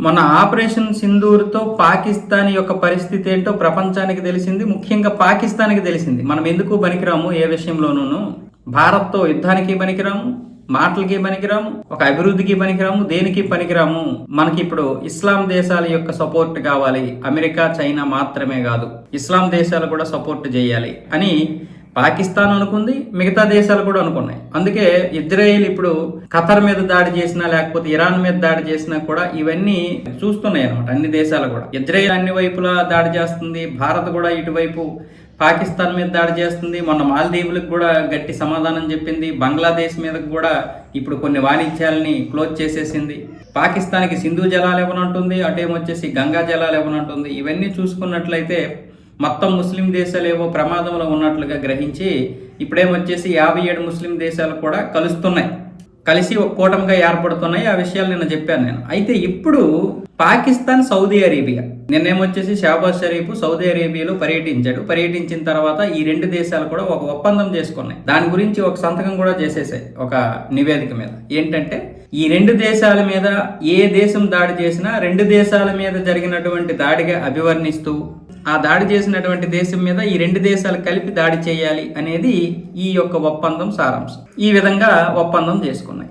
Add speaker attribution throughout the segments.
Speaker 1: మన ఆపరేషన్ సింధూర్తో పాకిస్తాన్ యొక్క పరిస్థితి ఏంటో ప్రపంచానికి తెలిసింది. ముఖ్యంగా పాకిస్తాన్కి తెలిసింది. మనం ఎందుకు పనికిరాము? ఏ విషయంలోనూ భారత్తో యుద్ధానికి పనికిరాము? మాటలకి పనికిరాము? ఒక అభివృద్ధికి పనికిరాము? దేనికి పనికిరాము? మనకి ఇప్పుడు ఇస్లాం దేశాల యొక్క సపోర్ట్ కావాలి. అమెరికా చైనా మాత్రమే కాదు. ఇస్లాం దేశాలు కూడా సపోర్ట్ చేయాలి అని పాకిస్తాన్ అనుకుంది మిగతా దేశాలు కూడా అనుకున్నాయి. అందుకే ఇజ్రాయెల్ ఇప్పుడు ఖతర్ మీద దాడి చేసినా లేకపోతే ఇరాన్ మీద దాడి చేసినా కూడా ఇవన్నీ చూస్తున్నాయి అనమాట అన్ని దేశాలు కూడా. ఇజ్రాయెల్ అన్ని వైపులా దాడి చేస్తుంది భారత్ కూడా ఇటువైపు పాకిస్తాన్ మీద దాడి చేస్తుంది. మొన్న మాల్దీవులకు కూడా గట్టి సమాధానం చెప్పింది బంగ్లాదేశ్ మీద కూడా ఇప్పుడు కొన్ని వాణిజ్యాలని క్లోజ్ చేసేసింది. పాకిస్తాన్కి సింధు జలాలు ఇవ్వనంటుంది అటేమొచ్చేసి గంగా జలాలు ఇవ్వనంటుంది. ఇవన్నీ చూసుకున్నట్లయితే మొత్తం ముస్లిం దేశాలు ఏవో ప్రమాదంలో ఉన్నట్లుగా గ్రహించి ఇప్పుడేమొచ్చేసి యాభై ఏడు ముస్లిం దేశాలు కూడా కలుస్తున్నాయి. కలిసి ఒక కూటమిగా ఏర్పడుతున్నాయి. ఆ విషయాలు నిన్న చెప్పాను నేను. అయితే ఇప్పుడు పాకిస్తాన్ సౌదీ అరేబియా. నిన్నేమొచ్చేసి షాబాజ్ షరీఫ్ సౌదీ అరేబియాలో పర్యటించాడు. పర్యటించిన తర్వాత ఈ రెండు దేశాలు కూడా ఒక ఒప్పందం చేసుకున్నాయి. దాని గురించి ఒక సంతకం కూడా చేసేసాయి ఒక నివేదిక మీద. ఏంటంటే ఈ రెండు దేశాల మీద ఏ దేశం దాడి చేసినా రెండు దేశాల మీద జరిగినటువంటి దాడిగా అభివర్ణిస్తూ ఆ దాడి చేసినటువంటి దేశం మీద ఈ రెండు దేశాలు కలిపి దాడి చేయాలి అనేది ఈ యొక్క ఒప్పందం సారాంశం. ఈ విధంగా ఒప్పందం చేసుకున్నాయి.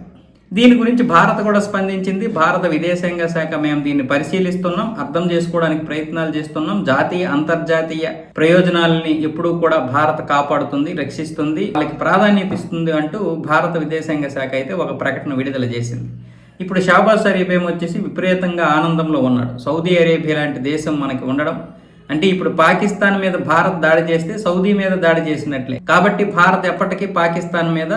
Speaker 1: దీని గురించి భారత్ కూడా స్పందించింది. భారత విదేశాంగ శాఖ మేము దీన్ని పరిశీలిస్తున్నాం. అర్థం చేసుకోవడానికి ప్రయత్నాలు చేస్తున్నాం. జాతీయ అంతర్జాతీయ ప్రయోజనాలని ఎప్పుడూ కూడా భారత్ కాపాడుతుంది రక్షిస్తుంది. వాళ్ళకి ప్రాధాన్యత ఇస్తుంది అంటూ భారత విదేశాంగ శాఖ అయితే ఒక ప్రకటన విడుదల చేసింది. ఇప్పుడు షాబాజ్ షరీఫ్ ఏమొచ్చేసి విపరీతంగా ఆనందంలో ఉన్నాడు. సౌదీ అరేబియా లాంటి దేశం మనకి ఉండడం అంటే ఇప్పుడు పాకిస్తాన్ మీద భారత్ దాడి చేస్తే సౌదీ మీద దాడి చేసినట్లే. కాబట్టి భారత్ ఎప్పటికీ పాకిస్తాన్ మీద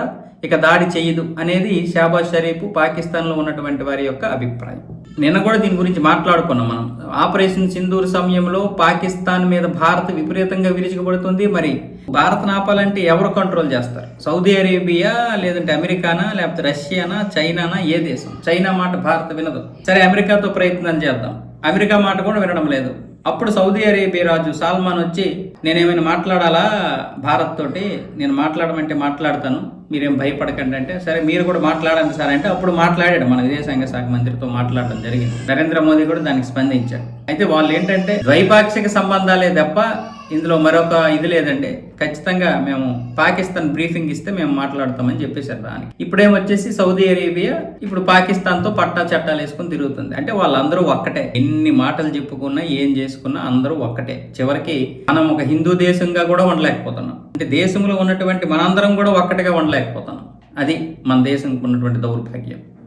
Speaker 1: ఇక దాడి చేయదు అనేది షాబాజ్ షరీఫ్ పాకిస్తాన్లో ఉన్నటువంటి వారి యొక్క అభిప్రాయం. నిన్న కూడా దీని గురించి మాట్లాడుకున్నాం మనం. ఆపరేషన్ సింధూర్ సమయంలో పాకిస్తాన్ మీద భారత్ విపరీతంగా విరుచుకుపడుతుంది. మరి భారత్ ఆపాలంటే ఎవరు కంట్రోల్ చేస్తారు? సౌదీ అరేబియా లేదంటే అమెరికానా లేకపోతే రష్యానా చైనానా ఏ దేశం? చైనా మాట భారత్ వినదు. సరే అమెరికాతో ప్రయత్నం చేద్దాం. అమెరికా మాట కూడా వినడం లేదు. అప్పుడు సౌదీ అరేబియా రాజు సాల్మాన్ వచ్చి నేనేమైనా మాట్లాడాలా? భారత్ తోటి నేను మాట్లాడమంటే మాట్లాడతాను. మీరేం భయపడకండి అంటే సరే మీరు కూడా మాట్లాడండి సార్ అంటే అప్పుడు మాట్లాడాడు మన విదేశాంగ శాఖ మంత్రితో మాట్లాడడం జరిగింది. నరేంద్ర మోదీ కూడా దానికి స్పందించాడు. అయితే వాళ్ళు ఏంటంటే ద్వైపాక్షిక సంబంధాలే తప్ప ఇందులో మరొక ఇది లేదండి. ఖచ్చితంగా మేము పాకిస్తాన్ బ్రీఫింగ్ ఇస్తే మేము మాట్లాడతామని చెప్పేశారు దానికి. ఇప్పుడేమొచ్చేసి సౌదీ అరేబియా ఇప్పుడు పాకిస్తాన్తో పట్టా చట్టాలు వేసుకుని తిరుగుతుంది. అంటే వాళ్ళందరూ ఒక్కటే. ఎన్ని మాటలు చెప్పుకున్నా ఏం చేసుకున్నా అందరూ ఒక్కటే. చివరికి మనం ఒక హిందూ దేశంగా కూడా ఉండలేకపోతున్నాం. అంటే దేశంలో ఉన్నటువంటి మనందరం కూడా ఒక్కటిగా ఉండలేకపోతున్నాం. అది మన దేశంకి ఉన్నటువంటి దౌర్భాగ్యం.